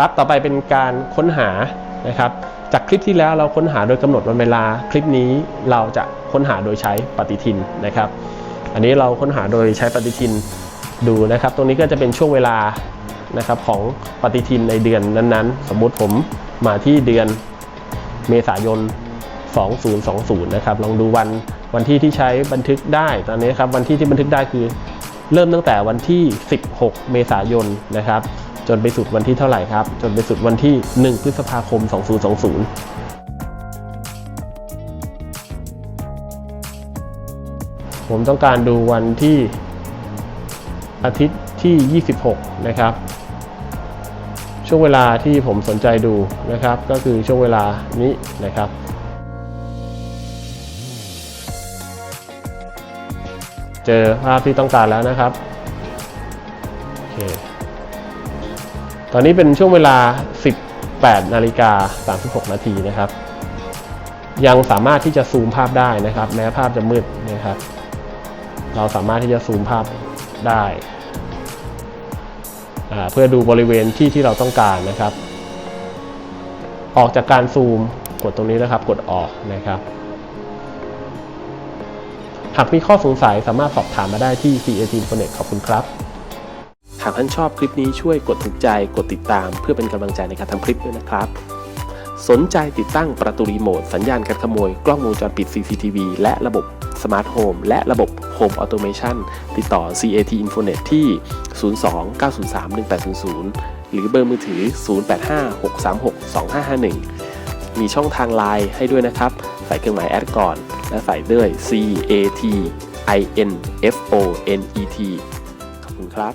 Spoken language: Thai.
ครับต่อไปเป็นการค้นหานะครับจากคลิปที่แล้วเราค้นหาโดยกำหนดวันเวลา คลิปนี้เราจะค้นหาโดยใช้ปฏิทินนะครับ อันนี้เราค้นหาโดยใช้ปฏิทินดูนะครับ ตรงนี้ก็จะเป็นช่วงเวลานะครับของปฏิทินในเดือนนั้นๆ สมมุติผมมาที่เดือนเมษายน 2020 นะครับ ลองดูวันวันที่ที่ใช้บันทึกได้ตอนนี้ครับวันที่ที่บันทึกได้คือ เริ่มตั้งแต่วันที่ 16 เมษายนนะครับ จนไปสุดวันที่เท่าไหร่ครับ จนไปสุดวันที่ 1 พฤษภาคม 2020ผมต้องการดูวันที่อาทิตย์ที่ 26 นะครับ ช่วงเวลาที่ผมสนใจดูนะครับ ก็คือช่วงเวลานี้นะครับ เจอภาพที่ต้องการแล้วนะครับ โอเค ตอนนี้เป็นช่วงเวลา 18 นาฬิกา 36 นาทีนะครับ ยังสามารถที่จะซูมภาพได้นะครับ แม้ภาพจะมืดนะครับ เราสามารถที่จะซูมภาพได้เพื่อดูบริเวณที่ที่เราต้องการนะครับ ออกจากการซูมกดตรงนี้นะครับ กดออกนะครับ หากมีข้อสงสัยสามารถสอบถามมาได้ที่ CAT Internet ขอบคุณครับากท่านชอบคลิปนี้ช่วยกดถูกใจกดติดตาม เพื่อเป็นกำลังใจในการทำคลิปด้วยนะครับ สนใจติดตั้งประตูรีโมทสัญญาณการขโมย กล้องวงจรปิด CCTV และระบบสมาร์ทโฮมและระบบ Home Automation ติดต่อ CAT Infonet ที่ 02-903-1800 หรือเบอร์มือถือ 0856362551 มีช่องทางไลน์ให้ด้วยนะครับ ใส่เครื่องหมายแอดก่อน และใส่ด้วย C A T I N F O N E T ขอบคุณครับ